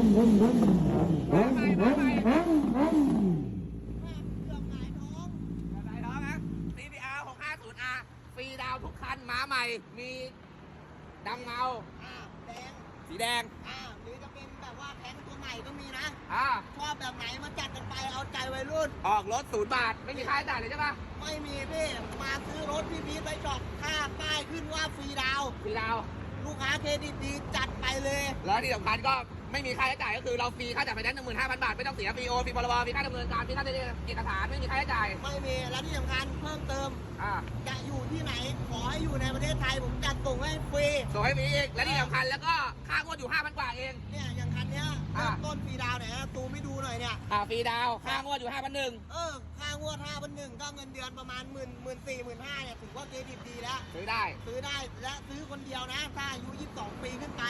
ฟรีดาวน์ทุกคันมาใหม่ มีดำเงาอ่าแดง สีแดง อ่าหรือจะเป็นแบบว่าแข้งตัวใหม่ก็มีนะ อ่า ชอบแบบไหนมาจัดกันไปเอาใจวัยรุ่น ออกรถศูนย์บาท ไม่มีค่าใช้จ่ายเลยใช่ปะไม่มีพี่ มาซื้อรถพี่พีทไปจอดค่าป้ายขึ้นว่าฟรีดาวน์ฟรีดาวน์ลูกค้าเครดิตดีจัดไปเลย แล้วที่สำคัญก็ ไม่มีค่าใช้จ่ายก็คือเราฟรีค่าจัดไฟแนนซ์หนึ่งหมื่นห้าพันบาทไม่ต้องเสียฟรีโอฟรีพรบฟรีค่าดำเนินการฟรีค่าเอกสารไม่มีค่าใช้จ่ายไม่มีและที่สำคัญเพิ่มเติมอ่าจะอยู่ที่ไหนขอให้อยู่ในประเทศไทยผมจัดส่งให้ฟรีส่งให้ฟรีอีกและที่สำคัญแล้วก็ค่างวดอยู่5,000กว่าเองเนี่ยอย่างคันเนี้ยอ่าเริ่มต้นฟรีดาวน์เนี่ยตูไม่ดูหน่อยเนี่ยอ่าฟรีดาวน์ค่างวดอยู่5,001เออค่างวดห้าพันหนึ่งก็เงินเดือนประมาณหมื่นหมื่นสี่หมื่นห้าเนี่ยถือว่าเครดิตดีแล้วซื้อได้ซื้อได้และซื้อคนเดียวนะถ้าอายุ22ปีขึ้นไป